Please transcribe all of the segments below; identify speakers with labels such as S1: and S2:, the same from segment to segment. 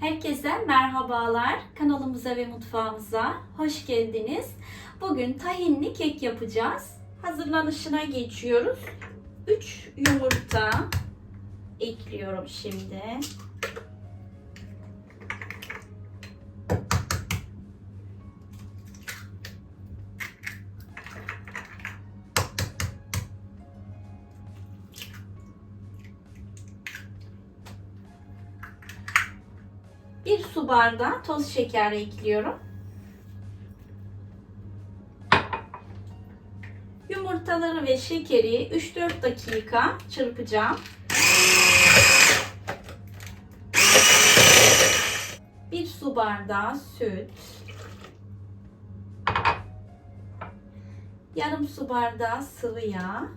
S1: Herkese merhabalar. Kanalımıza ve mutfağımıza hoş geldiniz. Bugün tahinli kek yapacağız. Hazırlanışına geçiyoruz. 3 yumurta ekliyorum şimdi. Bir su bardağı toz şeker ekliyorum. Yumurtaları ve şekeri 3-4 dakika çırpacağım. Bir su bardağı süt. Yarım su bardağı sıvı yağ.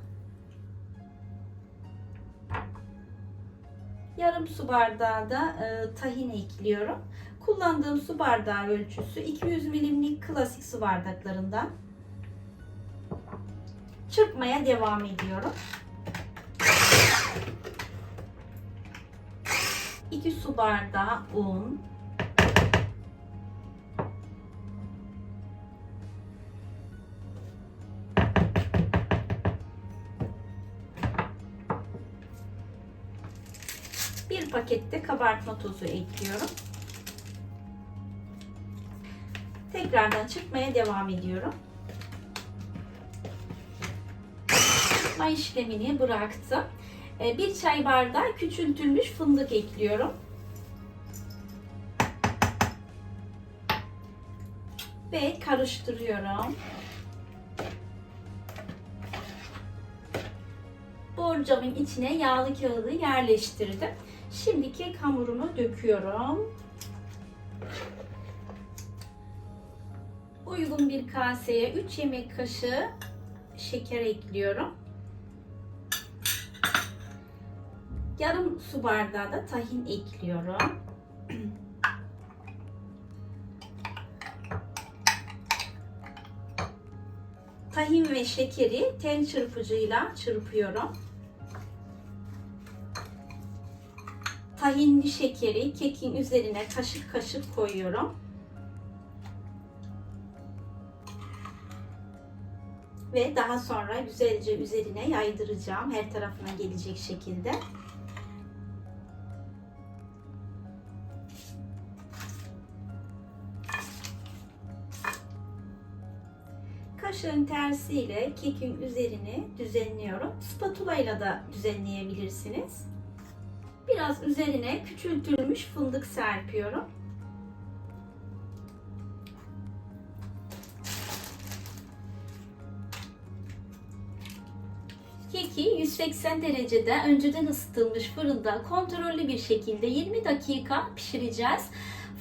S1: Yarım su bardağı da e, tahin ekliyorum. Kullandığım su bardağı ölçüsü 200 milimlik klasik su bardaklarından. Çırpmaya devam ediyorum. 2 su bardağı un. Pakette kabartma tozu ekliyorum. Tekrardan çırpmaya devam ediyorum. Çırpma işlemini bıraktım. Ee, Bir çay bardağı küçültülmüş fındık ekliyorum. Ve karıştırıyorum. Borcamın içine yağlı kağıdı yerleştirdim. Şimdi kek hamurunu döküyorum. Uygun bir kaseye 3 yemek kaşığı şeker ekliyorum. Yarım su bardağı da tahin ekliyorum. Tahin ve şekeri tel çırpıcıyla çırpıyorum. Tahinli şekeri kekin üzerine kaşık kaşık koyuyorum. Ve daha sonra güzelce üzerine yaydıracağım. Her tarafına gelecek şekilde. Kaşığın tersiyle kekin üzerini düzenliyorum. Spatula ile de düzenleyebilirsiniz. Biraz üzerine küçültülmüş fındık serpiyorum. Keki 180 derecede önceden ısıtılmış fırında kontrollü bir şekilde 20 dakika pişireceğiz.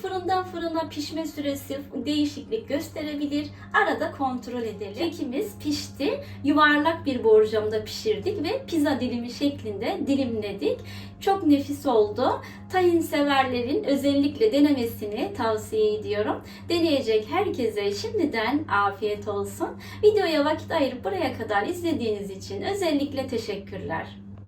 S1: Fırından fırına pişme süresi değişiklik gösterebilir. Arada kontrol edelim. Kekimiz pişti. Yuvarlak bir borcamda pişirdik ve pizza dilimi şeklinde dilimledik. Çok nefis oldu. Tahin severlerin özellikle denemesini tavsiye ediyorum. Deneyecek herkese şimdiden afiyet olsun. Videoya vakit ayırıp buraya kadar izlediğiniz için özellikle teşekkürler.